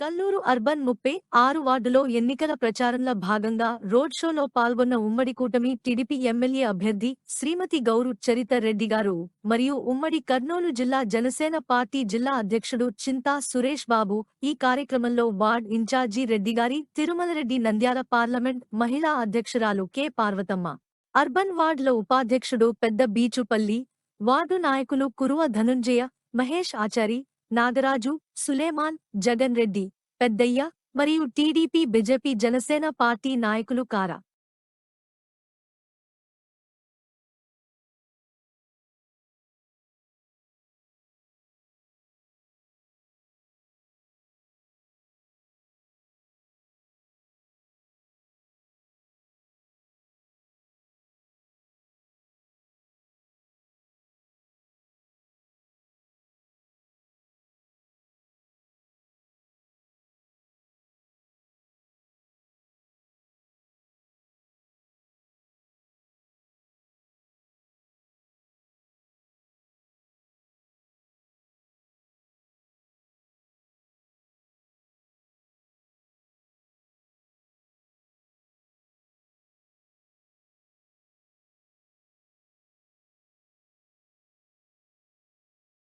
Kalluru urban ముప్పై ఆరు వార్డులో ఎన్నికల ప్రచారంలో భాగంగా రోడ్ షోలో పాల్గొన్న ఉమ్మడి కూటమి టీడీపీ ఎమ్మెల్యే అభ్యర్థి శ్రీమతి గౌరు చరిత రెడ్డి గారు మరియు ఉమ్మడి కర్నూలు జిల్లా జనసేన పార్టీ జిల్లా అధ్యక్షుడు చింతా సురేష్ బాబు ఈ కార్యక్రమంలో వార్డ్ ఇన్ఛార్జి రెడ్డి గారి తిరుమలరెడ్డి నంద్యాల పార్లమెంట్ మహిళా అధ్యక్షురాలు కె పార్వతమ్మ. అర్బన్ వార్డులో ఉపాధ్యక్షుడు పెద్ద బీచుపల్లి వార్డు నాయకులు కురువ ధనుంజయ మహేష్ ఆచారి నాగరాజు సులేమాన్ జగన్ రెడ్డి పెద్దయ్య మరియు టీడీపీ బీజేపీ జనసేన పార్టీ నాయకులు కారా?